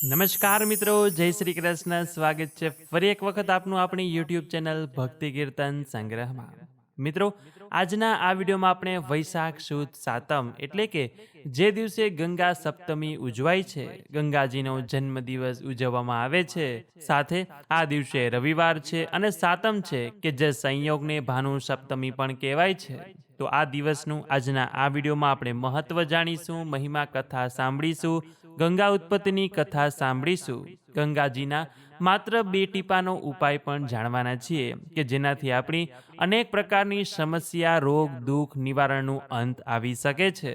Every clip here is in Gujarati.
નમસ્કાર મિત્રો, જય શ્રી કૃષ્ણ. સ્વાગત છે ફરી એક વખત આપનું આપણી યુટ્યુબ ચેનલ ભક્તિ કીર્તન સંગ્રહમાં. મિત્રો, આજના આ વિડીયોમાં આપણે વૈશાખ સુદ સાતમ એટલે કે જે દિવસે ગંગા સપ્તમી ઉજવાય છે, ગંગાજીનો જન્મદિવસ ઉજવવામાં આવે છે. સાથે આ દિવસે રવિવાર છે અને સાતમ છે કે જે સંયોગને ભાનુ સપ્તમી પણ કહેવાય છે. તો આ દિવસનું આજના આ વિડીયોમાં આપણે મહત્વ જાણીશું, મહિમા કથા સાંભળીશું ગંગા ઉત્પત્તિની કથા સાંભળીશું. ગંગાજીના માત્ર બે ટીપાનો ઉપાય પણ જાણવાના છીએ કે જેનાથી આપણી અનેક પ્રકારની સમસ્યા, રોગ, દુઃખ, નિવારણનું અંત આવી શકે છે.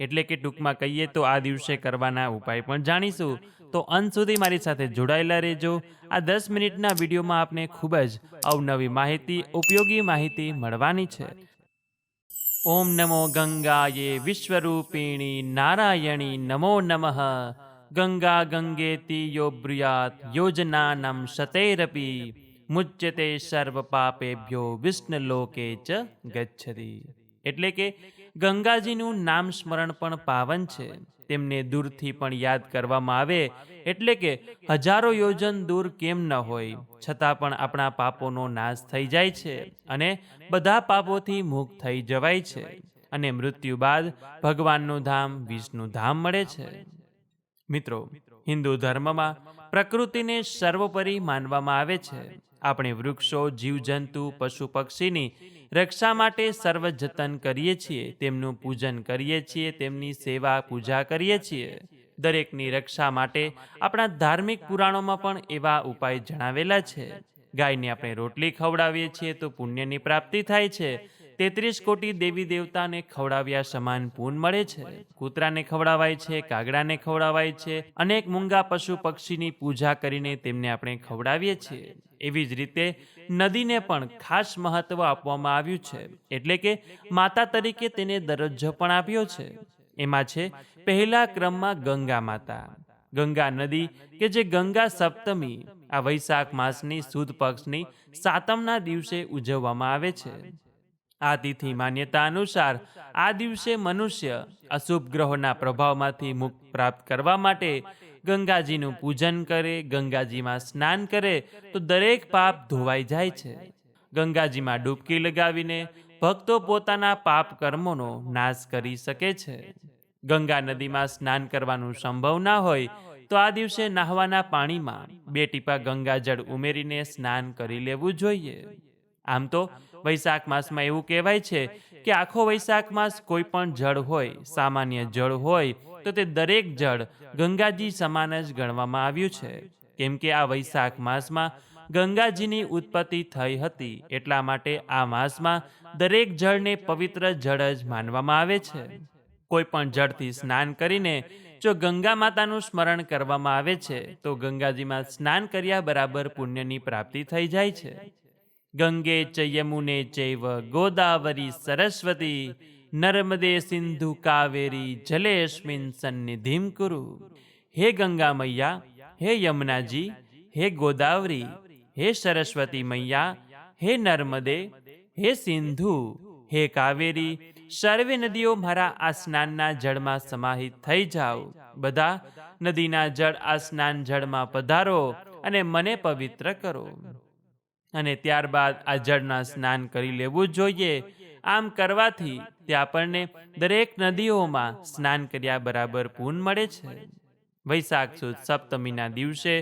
એટલે કે ટૂંકમાં કહીએ તો આ દિવસે કરવાના ઉપાય પણ જાણીશું. તો અંત સુધી મારી સાથે જોડાયેલા રહેજો. આ દસ મિનિટના વિડીયોમાં આપને ખૂબ જ અવનવી માહિતી, ઉપયોગી માહિતી મળવાની છે. ઓમ નમો ગંગાયે વિશ્વરૂપિણી નારાયણી નમો નમઃ. ગંગા ગંગેતી યો બ્રુયાત યોજનાનમ શતૈરપી. મુચ્યતે સર્વ પાપેભ્યો વિષ્ણુલોકે ચ ગચ્છતિ એટલે કે ગંગાજીનું નામ સ્મરણ પણ પાવન છે. તેમને દૂરથી પણ યાદ કરવામાં આવે એટલે કે હજારો યોજન દૂર કેમ ન હોય, છતાં પણ આપણા પાપોનો નાશ થઈ જાય છે અને બધા પાપોથી મુક્ત થઈ જવાય છે અને મૃત્યુ બાદ ભગવાનનું ધામ વિષ્ણુ ધામ મળે છે. મિત્રો, હિન્દુ ધર્મમાં પ્રકૃતિને સર્વોપરી માનવામાં આવે છે. આપણે વૃક્ષો, જીવજંતુ, પશુ પક્ષીની રક્ષા માટે સર્વ જતન કરીએ છીએ, તેમનું પૂજન કરીએ છીએ, તેમની સેવા, પૂજા કરીએ છીએ. દરેકની રક્ષા માટે આપણા ધાર્મિક પુરાણોમાં પણ એવા ઉપાય જણાવેલા છે. ગાયને આપણે રોટલી ખવડાવીએ છીએ તો પુણ્યની પ્રાપ્તિ થાય છે. તેત્રીસ કોટી દેવી દેવતાને ખવડાવ્યા સમાન પૂન મળે છે. કૂતરાને ખવડાવાય છે, કાગડાને ખવડાવાય છે, અનેક મૂંગા પશુ પક્ષીની પૂજા કરીને તેમને આપણે ખવડાવીએ છીએ. એવી જ રીતે નદીને પણ ખાસ મહત્વ આપવામાં આવ્યું છે. એટલે કે માતા તરીકે તેને દરજ્જો પણ આપ્યો છે. એમાં છે, પહેલા ક્રમમાં ગંગા માતા. ગંગા નદી કે જે ગંગા સપ્તમી આ વૈશાખ માસની સુદ પક્ષની સાતમના દિવસે ઉજવવામાં આવે છે. આ તિથિ માન્યતા અનુસાર આ દિવસે મનુષ્ય અશુભ ગ્રહોના પ્રભાવમાંથી મુક્ત પ્રાપ્ત કરવા માટે ગંગાજીનું પૂજન કરે, ગંગાજીમાં સ્નાન કરે તો દરેક પાપ ધોવાઈ જાય છે. ગંગાજીમાં ડૂબકી લગાવીને ભક્તો પોતાના પાપ કર્મોનો નાશ કરી શકે છે. ગંગા નદીમાં સ્નાન કરવાનું સંભવ ના હોય તો આ દિવસે નાહવાના પાણીમાં બે ટીપા ગંગાજળ ઉમેરીને સ્નાન કરી લેવું જોઈએ. આમ તો વૈશાખ માસમાં એવું કહેવાય છે કે આખો વૈશાખ માસ કોઈ પણ જળ હોય, સામાન્ય જળ હોય, તો તે દરેક જળ ગંગાજી સમાન જ ગણવામાં આવ્યું છે. કેમ કે આ વૈશાખ માસમાં ગંગાજીની ઉત્પત્તિ થઈ હતી, એટલા માટે આ માસમાં દરેક જળને પવિત્ર જળ જ માનવામાં આવે છે. કોઈ પણ જળથી સ્નાન કરીને જો ગંગા માતાનું સ્મરણ કરવામાં આવે છે, તો ગંગાજીમાં સ્નાન કર્યા બરાબર પુણ્યની પ્રાપ્તિ થઈ જાય છે. ગંગે ચ યમુને ચૈવ ગોદાવરી સરસ્વતી નર્મદે સિંધુ કાવેરી જલેશ્મિન સન્નિધિમ કુરુ હે ગંગા મૈયા હે યમુનાજી હે ગોદાવરી હે સરસ્વતી મૈયા હે નર્મદે હે સિંધુ હે કાવેરી સર્વે નદીઓ મારા આ સ્નાનના જળમાં સમાહિત થઈ જાઓ બધા નદીના જળ આ સ્નાન જળમાં પધારો અને મને પવિત્ર કરો અને ત્યારબાદ આ જળના સ્નાન કરી લેવું જોઈએ. આમ કરવાથી તે આપણને દરેક નદીઓમાં સ્નાન કર્યા બરાબર પૂન મળે છે. વૈશાખ સુદ સપ્તમીના દિવસે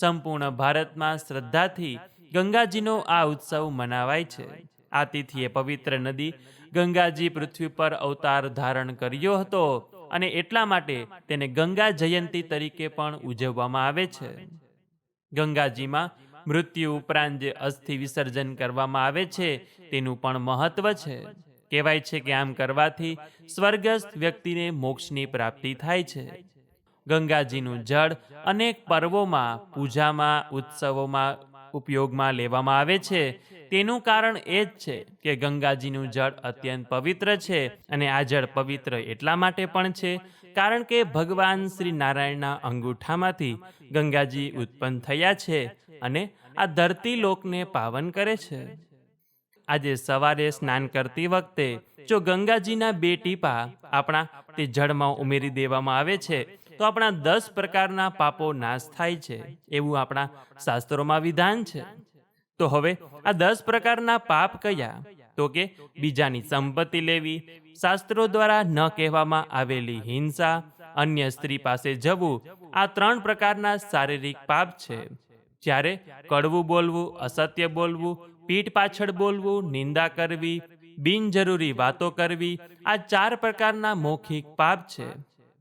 સંપૂર્ણ ભારતમાં શ્રદ્ધાથી ગંગાજીનો આ ઉત્સવ મનાવાય છે. આ તિથિએ પવિત્ર નદી ગંગાજી પૃથ્વી પર અવતાર ધારણ કર્યો હતો અને એટલા માટે તેને ગંગા જયંતી તરીકે પણ ઉજવવામાં આવે છે. ગંગાજીમાં મૃત્યુ ઉપરાંત જે અસ્થિ વિસર્જન કરવામાં આવે છે, તેનું પણ મહત્વ છે. કહેવાય છે કે આમ કરવાથી સ્વર્ગસ્થ વ્યક્તિને મોક્ષની પ્રાપ્તિ થાય છે. ગંગાજીનું જળ અનેક પર્વોમાં, પૂજામાં, ઉત્સવોમાં ઉપયોગમાં લેવામાં આવે છે. તેનું કારણ એ જ છે કે ગંગાજીનું જળ અત્યંત પવિત્ર છે અને આ જળ પવિત્ર એટલા માટે પણ છે કારણ કે ભગવાન શ્રી નારાયણના અંગૂઠામાંથી ગંગાજી ઉત્પન્ન થયા છે અને આ ધરતી લોકને પાવન કરે છે. આજે સવારે સ્નાન કરતી વખતે જો ગંગાજીના બે ટીપા આપણા તે જળમાં ઉમેરી દેવામાં આવે છે, તો આપણા દસ પ્રકારના પાપો નાશ થાય છે, એવું આપણા શાસ્ત્રોમાં વિધાન છે. તો હવે આ દસ પ્રકારના પાપ કયા? તો કે બીજાની સંપત્તિ લેવી શાસ્ત્રો દ્વારા ન કહેવામાં આવેલી હિંસા અન્ય સ્ત્રી પાસે જવું આ ત્રણ પ્રકારના શારીરિક પાપ છે. જ્યારે કડવું બોલવું, અસત્ય બોલવું, પીઠ પાછળ બોલવું, નિંદા કરવી, બિનજરૂરી વાતો કરવી, આ ચાર પ્રકારના મૌખિક પાપ છે.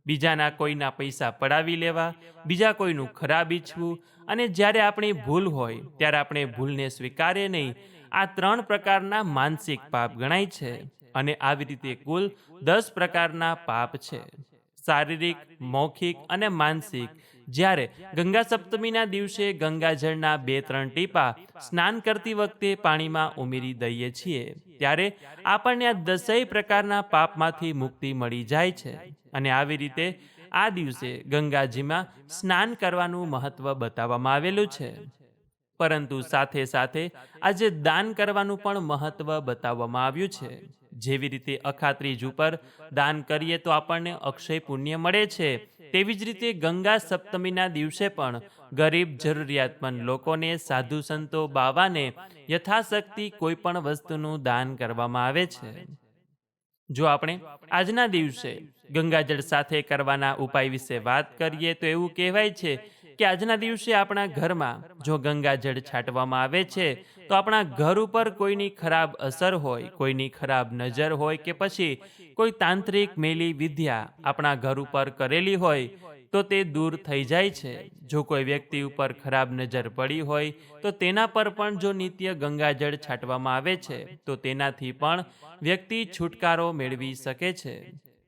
બીજાના કોઈના પૈસા પડાવી લેવા, બીજા કોઈનું ખરાબ ઈચ્છવું અને જ્યારે આપણી ભૂલ હોય, ત્યારે આપણે ભૂલને સ્વીકારે નહીં, આ ત્રણ પ્રકારના માનસિક પાપ ગણાય છે. અને આવી રીતે કુલ દસ પ્રકારના પાપ છે. શારીરિક, મૌખિક અને માનસિક. જ્યારે ગંગા સપ્તમીના દિવસે ગંગાજળના બે ત્રણ ટીપા સ્નાન કરતી વખતે પાણીમાં ઉમેરી દઈએ છીએ, ત્યારે આપણને આ દસેય પ્રકારના પાપમાંથી મુક્તિ મળી જાય છે. અને આવી રીતે આ દિવસે ગંગાજીમાં સ્નાન કરવાનું મહત્વ બતાવવામાં આવેલું છે. પરંતુ સાથે સાથે આજે દાન કરવાનું પણ મહત્વ બતાવવામાં આવ્યું છે. જેવી રીતે અખાત્રીજ ઉપર દાન કરીએ તો આપણને અક્ષય પુણ્ય મળે છે. તેવી જ રીતે ગંગા સપ્તમીના દિવસે પણ ગરીબ, જરૂરિયાતમંદ લોકોને સાધુ સંતો, બાવાને યથાશક્તિ કોઈ પણ વસ્તુનું દાન કરવામાં આવે છે. જો આપણે આજના દિવસે ગંગાજળ સાથે કરવાના ઉપાય વિશે વાત કરીએ તો એવું કહેવાય છે કે આજના દિવસે આપણા ઘરમાં જો ગંગાજળ છાંટવામાં આવે છે, તો આપણા ઘર ઉપર કોઈની ખરાબ અસર હોય, કોઈની ખરાબ નજર હોય કે પછી કોઈ તાંત્રિક મેલી વિદ્યા આપણા ઘર ઉપર કરેલી હોય, તો તે દૂર થઈ જાય છે. જો કોઈ વ્યક્તિ ઉપર ખરાબ નજર પડી હોય, તો તેના પર પણ જો નિત્ય ગંગાજળ છાંટવામાં આવે છે, તો તેનાથી પણ વ્યક્તિ છુટકારો મેળવી શકે છે.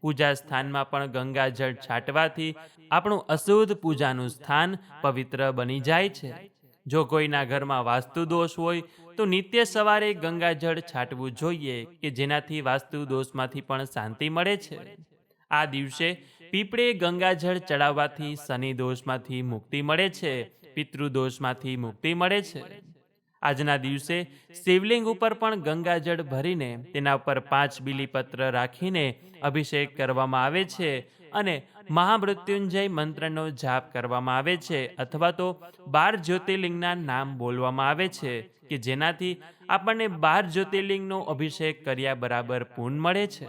પૂજા સ્થાનમાં પણ ગંગાજળ છાંટવાથી આપણું અશુદ્ધ પૂજાનું સ્થાન પવિત્ર બની જાય છે. જો કોઈના ઘરમાં વાસ્તુ દોષ હોય, તો નિત્ય સવારે ગંગાજળ છાંટવું જોઈએ કે જેનાથી વાસ્તુ દોષમાંથી પણ શાંતિ મળે છે. આ દિવસે પીપળે ગંગાજળ ચડાવવાથી શનિ દોષમાંથી મુક્તિ મળે છે, પિતૃદોષમાંથી મુક્તિ મળે છે. આજના દિવસે શિવલિંગ ઉપર પણ ગંગાજળ ભરીને તેના ઉપર પાંચ બીલીપત્ર રાખીને અભિષેક કરવામાં આવે છે અને મહામૃત્યુંજય મંત્રનો જાપ કરવામાં આવે છે અથવા તો બાર જ્યોતિર્લિંગના નામ બોલવામાં આવે છે કે જેનાથી આપણને બાર જ્યોતિર્લિંગનો અભિષેક કર્યા બરાબર પૂન મળે છે.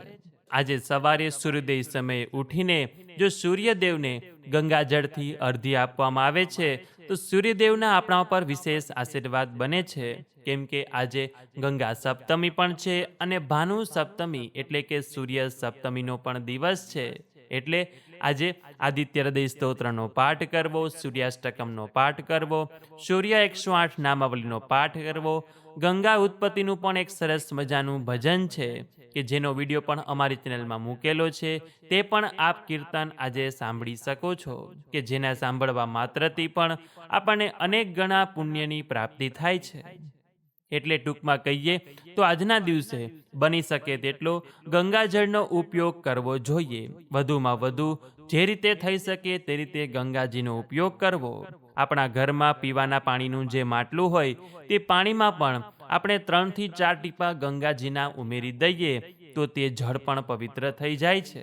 આજે સવારે સૂર્યોદય સમયે ઉઠીને જો સૂર્યદેવને ગંગાજળથી અર્ધી આપવામાં આવે છે, તો સૂર્યદેવના આપણા પર વિશેષ આશીર્વાદ બને છે. કેમ કે આજે ગંગા સપ્તમી પણ છે અને ભાનુ સપ્તમી એટલે કે સૂર્ય સપ્તમીનો પણ દિવસ છે. એટલે આજે આદિત્ય હૃદય સ્તોત્રનો પાઠ કરવો, સૂર્યાષ્ટકમનો પાઠ કરવો, સૂર્ય એકસો આઠ નામાવલીનો પાઠ કરવો ગંગા ઉત્પત્તિનું પણ એક સરસ મજાનું ભજન છે, કે જેનો વીડિયો પણ અમારી ચેનલમાં મૂકેલો છે. તે પણ આપ કીર્તન આજે સાંભળી શકો છો, કે જેના સાંભળવા માત્રથી પણ આપણને અનેક ગણા પુણ્યની પ્રાપ્તિ થાય છે. એટલે ટૂંકમાં કહીએ, તો આજના દિવસે બની શકે તેટલો ગંગાજળનો ઉપયોગ કરવો જોઈએ. વધુમાં વધુ જે રીતે થઈ શકે તે રીતે ગંગાજીનો ઉપયોગ કરવો. આપણા ઘરમાં પીવાના પાણીનું જે માટલું હોય તે પાણીમાં પણ આપણે ત્રણથી ચાર ટીપા ગંગાજીના ઉમેરી દઈએ તો તે જળ પણ પવિત્ર થઈ જાય છે.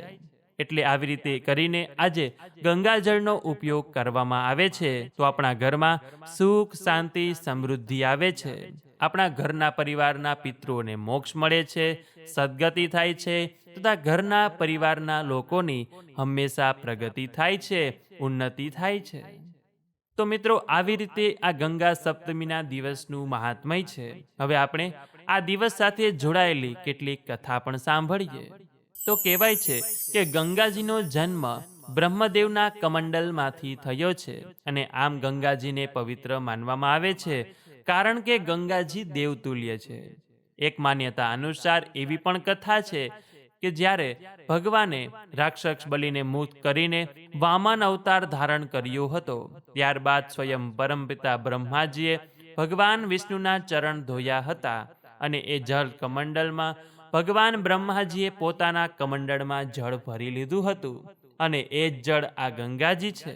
એટલે આવી રીતે કરીને આજે ગંગાજળનો ઉપયોગ કરવામાં આવે છે તો આપણા ઘરમાં સુખ, શાંતિ, સમૃદ્ધિ આવે છે. આપણા ઘરના પરિવારના પિતૃઓને મોક્ષ મળે છે, સદગતિ થાય છે તથા ઘરના પરિવારના લોકોની હંમેશા પ્રગતિ થાય છે, ઉન્નતિ થાય છે. તો મિત્રો, આવી રીતે આ ગંગા સપ્તમીના દિવસનું મહાત્મય છે. હવે આપણે આ દિવસ સાથે જોડાયેલી કેટલીક કથા પણ સાંભળીએ. તો કહેવાય છે કે ગંગાજીનો જન્મ બ્રહ્મદેવના કમંડલમાંથી થયો છે અને આમ ગંગાજીને પવિત્ર માનવામાં આવે છે કારણ કે ગંગાજી દેવતુલ્ય છે. એક માન્યતા અનુસાર એવી પણ કથા છે કે જ્યારે ભગવાને રાક્ષસ બલિને મુક્ત કરીને વામન અવતાર ધારણ કર્યો હતો, ત્યારબાદ સ્વયં પરમપિતા બ્રહ્માજીએ ભગવાન વિષ્ણુના ચરણ ધોયા હતા અને એ જળ કમંડલમાં ભગવાન બ્રહ્માજીએ પોતાના કમંડળમાં જળ ભરી લીધું હતું અને એ જ જળ આ ગંગાજી છે.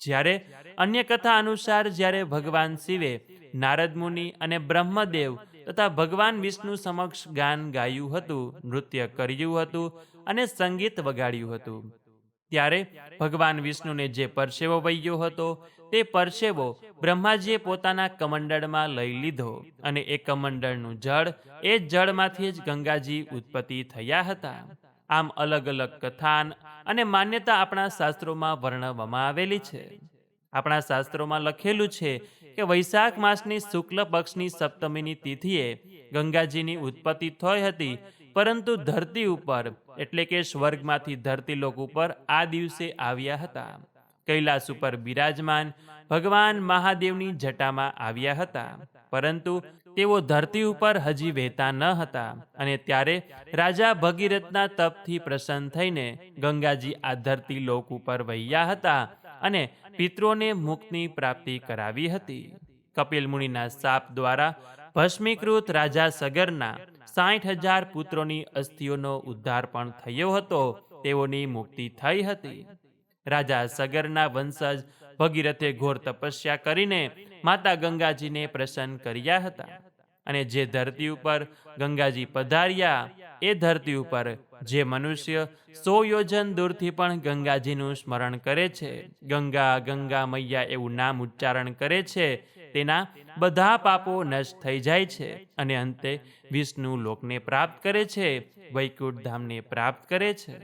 જ્યારે અન્ય કથા અનુસાર જ્યારે ભગવાન શિવે નારદ મુનિ અને બ્રહ્મદેવ તથા ભગવાન વિષ્ણુ સમક્ષ ગાન ગાયું હતું, નૃત્ય કર્યું હતું અને સંગીત વગાડ્યું હતું. ત્યારે ભગવાન વિષ્ણુને જે પરસેવો વહ્યો હતો, તે પરસેવો બ્રહ્માજીએ પોતાના કમંડળમાં લઈ લીધો અને એ કમંડળનું જળ એ જળમાંથી જ ગંગાજી ઉત્પત્તિ થયા હતા. આમ અલગ અલગ કથાન અને માન્યતા આપણા શાસ્ત્રોમાં વર્ણવવામાં આવેલી છે. આપણા શાસ્ત્રોમાં લખેલું છે કે વૈશાખ માસની શુક્લ પક્ષની સપ્તમીની તિથિએ ગંગાજીની ઉત્પત્તિ થઈ હતી, પરંતુ ધરતી ઉપર, એટલે કે સ્વર્ગમાંથી ધરતીલોક ઉપર આ દિવસે આવ્યા હતા. કૈલાસ ઉપર બિરાજમાન ભગવાન મહાદેવની જટામાં આવ્યા હતા, પરંતુ તેઓ ધરતી ઉપર હજી વહેતા ન હતા અને ત્યારે રાજા ભગીરથના તપથી પ્રસન્ન થઈને ગંગાજી આ ધરતી લોક ઉપર વહ્યા હતા અને પિતૃઓને મુક્તની પ્રાપ્તિ કરાવી હતી. કપિલ મુનિના સાપ દ્વારા ભસ્મીકૃત રાજા સગરના સાઠ હજાર પુત્રોની અસ્થિઓનો ઉદ્ધાર પણ થયો હતો. તેઓની મુક્તિ થઈ હતી. રાજા સગરના વંશજ ભગીરથે ઘોર તપસ્યા કરીને માતા ગંગાજીને પ્રસન્ન કર્યા હતા. અને જે ધરતી ઉપર ગંગાજી પધાર્યા, એ ધરતી ઉપર જે મનુષ્ય સો યોજન દૂરથી પણ ગંગાજીનું સ્મરણ કરે છે, ગંગા ગંગા મૈયા એવું નામ ઉચ્ચારણ કરે છે, તેના બધા પાપો નષ્ટ થઈ જાય છે અને અંતે વિષ્ણુ લોકને પ્રાપ્ત કરે છે, વૈકુંઠ ધામને પ્રાપ્ત કરે છે.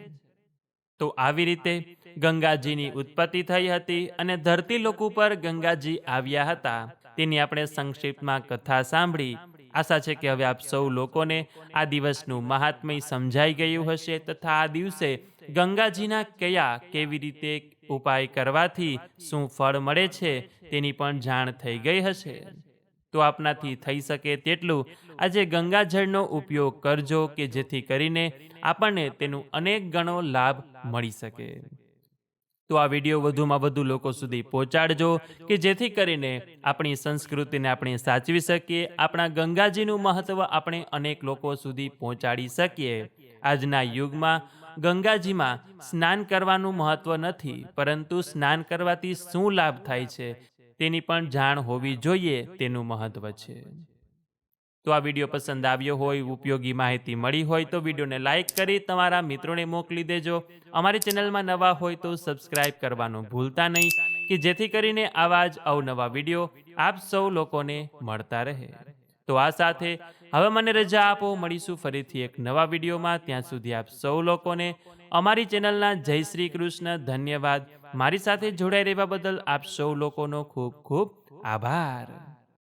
તો આવી રીતે ગંગાજીની ઉત્પત્તિ થઈ હતી અને ધરતી લોક ઉપર ગંગાજી આવ્યા હતા. તેની આપણે સંક્ષિપ્તમાં કથા સાંભળી. આશા છે કે હવે આપ સૌ લોકોને આ દિવસનું મહાત્મય સમજાઈ ગયું હશે તથા આ દિવસે ગંગાજીના કયા કેવી રીતે ઉપાય કરવાથી શું ફળ મળે છે તેની પણ જાણ થઈ ગઈ હશે. તો આપનાથી થઈ શકે તેટલું. આજે ગંગાજળનો ઉપયોગ કરજો કે જેથી કરીને આપણને તેનું અનેક ગણો લાભ મળી શકે. તો આ વીડિયો વધુમાં વધુ લોકો સુધી પહોંચાડજો કે જેથી કરીને આપણી સંસ્કૃતિને આપણે સાચવી શકીએ, આપણા ગંગાજીનું મહત્વ આપણે અનેક લોકો સુધી પહોંચાડી શકીએ. આજના યુગમાં ગંગાજીમાં સ્નાન કરવાનું મહત્વ નથી, પરંતુ સ્નાન કરવાથી શું લાભ થાય છે તેની પણ જાણ હોવી જોઈએ, તેનું મહત્વ છે. તો આ વીડિયો પસંદ આવ્યો હોય, ઉપયોગી માહિતી મળી હોય તો વિડીયોને લાઇક કરી તમારા મિત્રોને મોકલી દેજો. અમારી ચેનલમાં નવા હોય તો સબસ્ક્રાઇબ કરવાનું ભૂલતા નહીં, કે જેથી કરીને આવા જ અવનવા વીડિયો આપ સૌ લોકોને મળતા રહે. તો આ સાથે હવે મને રજા આપો, મળીશું ફરીથી એક નવા વિડીયોમાં. ત્યાં સુધી આપ સૌ લોકોને અમારી ચેનલના જય શ્રી કૃષ્ણ ધન્યવાદ. મારી સાથે જોડાઈ રહેવા બદલ આપ સૌ લોકોનો ખૂબ ખૂબ આભાર.